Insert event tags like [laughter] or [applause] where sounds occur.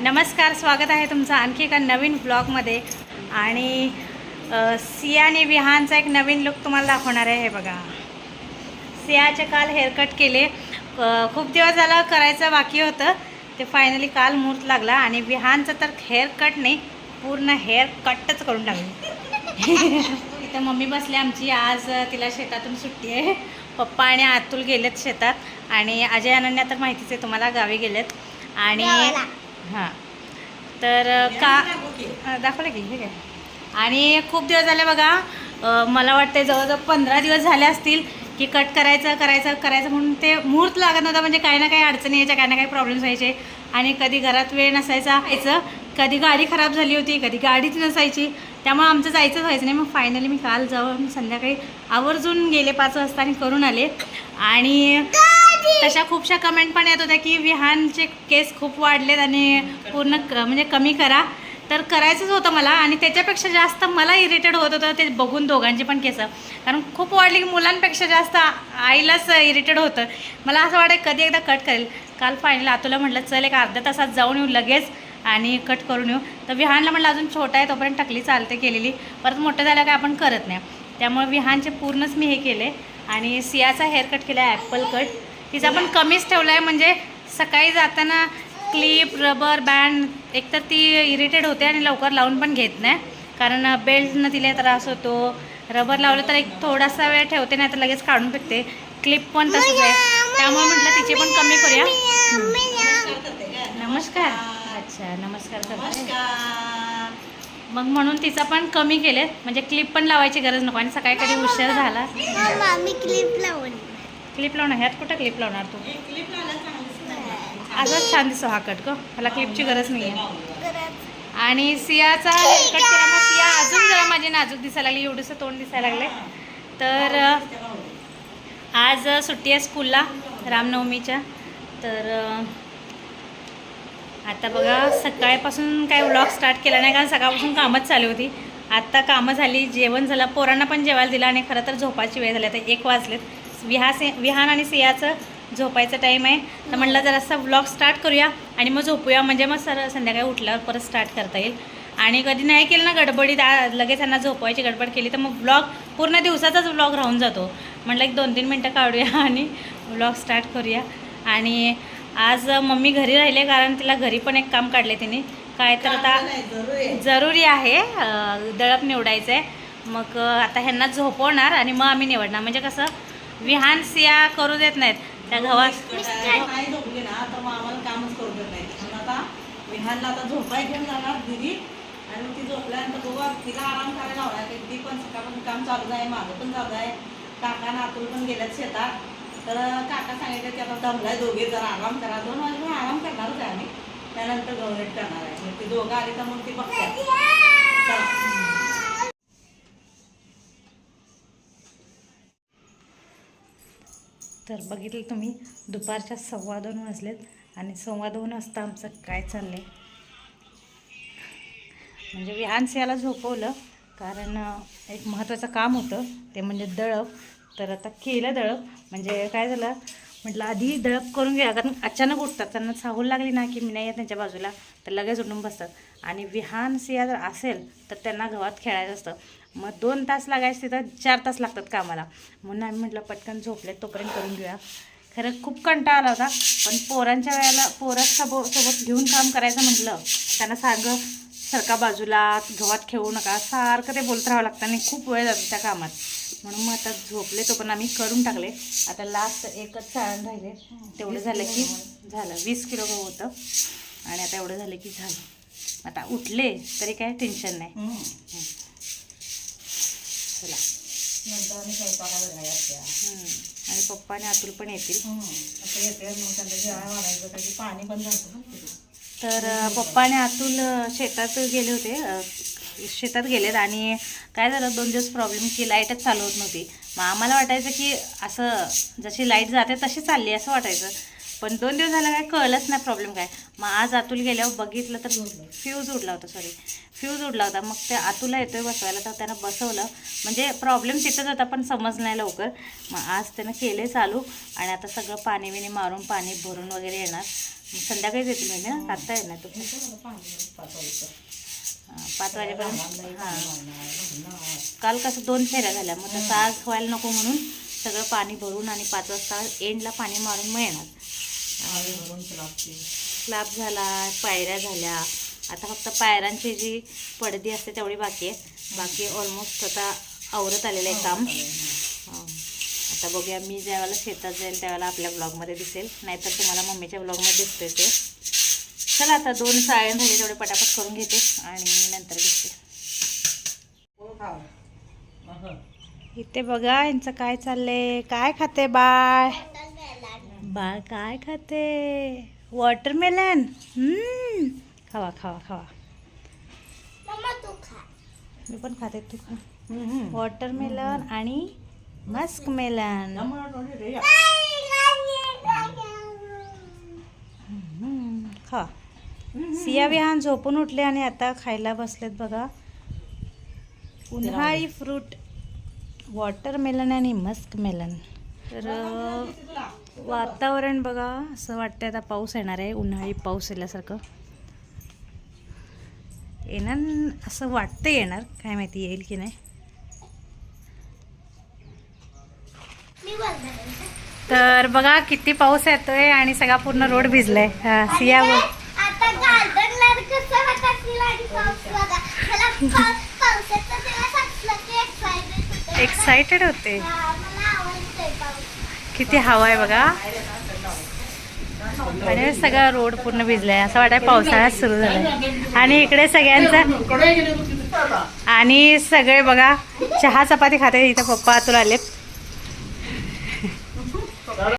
नमस्कार स्वागत आहे तुमचं आणखी एका नवीन ब्लॉगमध्ये आणि सिया आणि विहानचा एक नवीन लुक तुम्हाला दाखवणार आहे हे बघा. सियाचे काल हेअरकट केले. खूप दिवस झाला करायचं बाकी होतं. ते फायनली काल मुहूर्त लागला आणि विहानचं तर हेअरकट नाही पूर्ण हेअर कटच करून टाकले. [laughs] इथं मम्मी बसली आमची. आज तिला शेतातून सुट्टी आहे. पप्पा आणि अतुल गेलेत शेतात. आणि अजय अनन्या तर माहितीच आहे तुम्हाला गावी गेलेत. आणि हां. तर का दाखवलं की हे काय आणि खूप दिवस झाले बघा मला वाटते जवळजवळ पंधरा दिवस झाले असतील की कट करायचं करायचं करायचं म्हणून ते मुहूर्त लागत नव्हता. म्हणजे काही ना काही अडचणी यायच्या काही ना काही प्रॉब्लेम्स व्हायचे. आणि कधी घरात वेळ नसायचा यायचं. कधी गाडी खराब झाली होती कधी गाडीच नसायची. त्यामुळे आमचं जायचंच व्हायचं नाही. मग फायनली मी काल जाऊन संध्याकाळी आवर्जून गेले पाच वाजता आणि करून आले. आणि तशा खूपशा कमेंट पण येत होत्या की विहानचे केस खूप वाढलेत आणि पूर्ण क म्हणजे कमी करा. तर करायचंच होतं मला आणि त्याच्यापेक्षा जास्त मला इरिटेड होत होतं ते बघून दोघांचे पण केस कारण खूप वाढली की मुलांपेक्षा जास्त आईलाच इरिटेड होतं. मला असं वाटतं कधी एकदा कट करेल. काल फायनल आतुला म्हटलं चल एक अर्ध्या तासात जाऊन येऊ लगेच आणि कट करून येऊ. तर विहानला म्हटलं अजून छोटा आहे तोपर्यंत टकली चालते केलेली. परत मोठं झालं काय आपण करत नाही. त्यामुळे विहानचे पूर्णच मी हे केले आणि सियाचा हेअर कट केला आहे ॲपल कट तिचा पण कमीच ठेवला आहे म्हणजे सकाळी जाताना क्लिप रबर बँड एकतर ती इरिटेड होते आणि लवकर लावून पण घेत नाही. कारण बेल्टनं तिला त्रास होतो. रबर लावलं तर एक थोडासा वेळ ठेवते नाही तर लगेच काढून फेकते. क्लिप पण तसंच आहे. त्यामुळे म्हटलं तिचे पण कमी करूया. नमस्कार. अच्छा नमस्कार करते. मग म्हणून तिचा पण कमी केले म्हणजे क्लिप पण लावायची गरज नको आणि सकाळी कधी उशीर झाला. क्लिप लावली क्लिप लावणार? ह्यात कुठं क्लिप लावणार तू? असाच छान दिसतो हा कट ग. ह्याला क्लिपची गरज नाही आहे आणि सियाचा कट केला मग सिया अजून जरा माझी नाजूक दिसायला लागली एवढंसं तोंड दिसायला लागले तर आज सुट्टी आहे स्कूलला रामनवमीच्या. तर आता बघा सकाळपासून काय व्लॉग स्टार्ट केला नाही कारण सकाळपासून कामच चालू होती. आत्ता कामं झाली जेवण झालं पोरांना पण जेवायला दिलं आणि खरं तर झोपायची वेळ झाली. आता एक वाजलेत. विहा से विहान आणि सियाचं झोपायचं टाईम आहे. तर म्हटलं जरासा व्लॉग स्टार्ट करूया आणि मग झोपूया. म्हणजे मग सर संध्याकाळी उठल्यावर परत स्टार्ट करता येईल. आणि कधी नाही केलं ना गडबडीत लगेच त्यांना झोपवायची गडबड केली तर मग व्लॉग पूर्ण दिवसाचाच व्लॉग राहून जातो. म्हटलं एक दोन तीन मिनटं काढूया [laughs] आणि व्लॉग स्टार्ट करूया. आणि आज मम्मी घरी राहिले कारण तिला घरी पण एक काम काढले तिने. काय तर आता जरुरी आहे. दळप निवडायचं आहे मग आता ह्यांना झोपवणार आणि मग आम्ही निवडणार. म्हणजे कसं विहान सिया करू देत नाहीत. त्या गव्हात नाही झोपली ना तर मग आम्हाला कामच करू देत नाही म्हणून आता विहानला आता झोपाय घेऊन जाणार दिदी. आणि ती झोपल्यानंतर बघा तिला आराम करायला लावणार की ती पण सकाळपासून काम चालू आहे माझं पण चालू आहे. काका नातूल पण गेल्यात शेतात. तर काका सांगितलं की आता दमलाय दोघे जरा आराम करा. दोन वाजता आराम करणारच आहे आम्ही. त्यानंतर गव्हर्नेट करणार आहे. मग ती दोघं आली तर मग ती बघतात. तर बघितलं तुम्ही दुपारच्या सव्वा दोन वाजलेत आणि सव्वा दोन वाजता आमचं काय चाललंय? म्हणजे विहान याला झोपवलं कारण एक महत्त्वाचं काम होतं ते म्हणजे दळप. तर आता केलं दळप. म्हणजे काय झालं म्हटलं आधी दळप करून घ्या. कारण अचानक उठतात. त्यांना साहूल लागली ना की मी नाही येत त्यांच्या बाजूला. तर लगेच उठून बसतात. आणि विहान सिया जर असेल तर त्यांना गव्हात खेळायचं असतं. मग दोन तास लागायचं तिथं चार तास लागतात कामाला. म्हणून आम्ही म्हटलं पटकन झोपले तोपर्यंत करून घेऊया. खरं खूप कंटाळा आला होता. पण पोरांच्या वेळेला पोरासोबत सोबत घेऊन काम करायचं म्हटलं त्यांना सारखं सरका बाजूला गव्हात खेळू नका. सारखं ते बोलत राहावं लागतं आणि खूप वेळ जातो त्या कामात. म्हणून मग आता झोपले तो पण आम्ही करून टाकले. आता लास्ट एकच चाळण राहिले. तेवढं झालं की झालं. वीस किलो गहू होतं. आणि आता एवढं झालं की झालं. आता उठले तरी काय टेन्शन नाही. चला. नंतर आम्ही स्वयंपाकाला जायचं हम्म. आणि पप्पा आणि अतुल पण येतील. पाणी पण जातं. तर पप्पाने आतून अतुल शेतात गेले होते. शेतात गेलेत आणि काय झालं दोन दिवस प्रॉब्लेम की लाईटच चालू होत नव्हती. मग आम्हाला वाटायचं की असं जशी लाइट जाते तशी चालली असं वाटायचं. पण दोन दिवस झालं काय कळलंच नाही प्रॉब्लेम काय. मग आज अतुल गेल्यावर बघितलं तर फ्यूज उडला होता सॉरी फ्यूज उडला होता. मग ते अतुलला येतोय बसवायला तर त्यानं बसवलं. म्हणजे प्रॉब्लेम तिथंच होता पण समज नाही लवकर. मग आज त्यानं केले चालू. आणि आता सगळं पाणी बिणी मारून पाणी भरून वगैरे येणार. संध्याकाळीच येतील म्हणजे ना आता आहे ना तू पाच वाजेपर्यंत. हां. काल कसं दोन फेऱ्या झाल्या. मग तसं आज व्हायला नको म्हणून सगळं पाणी भरून आणि पाच वाजता एंडला पाणी मारून मग येणार. स्लॅब झाला पायऱ्या झाल्या. आता फक्त पायऱ्यांची जी पडदी असते तेवढी बाकी आहे. बाकी ऑलमोस्ट आता आवरत आलेलं आहे काम. आता बघूया मी ज्यावेळेला शेतात जाईल त्यावेळेला आपल्या ब्लॉगमध्ये दिसेल. नाहीतर तुम्हाला मम्मीच्या ब्लॉगमध्ये दिसतोय ते. चला आता दोन साळण झाले तेवढे पटापट करून घेते आणि नंतर दिसते. इथे बघा यांचं काय चाललंय? काय खाते बाळ? बाळ काय खाते? वॉटरमेलन हम्म. खावा खावा खावा. मी पण खाते तू खा. वॉटरमेलन आणि मेलन खा सिया विहान झोपून उठले आणि आता खायला बसलेत बघा उन्हाळी फ्रूट वॉटरमेलन आणि मस्क मेलन तर वातावरण बघा असं वाटतं आता पाऊस येणार आहे उन्हाळी पाऊस येण्यासारखं येणार असं वाटतं येणार काय माहिती येईल की नाही मी बोलणार तर बघा किती पाऊस येतोय आणि सगळा पूर्ण रोड भिजलाय. हा, सिया एक्साइटेड होते. किती हवा आहे बघा. आणि सगळा रोड पूर्ण भिजलाय. असं वाटाय पावसाळ्यात सुरू झालाय. आणि इकडे सगळ्यांचं आणि सगळे बघा चहा चपाती खाते इथं पप्पा आतून आलेत.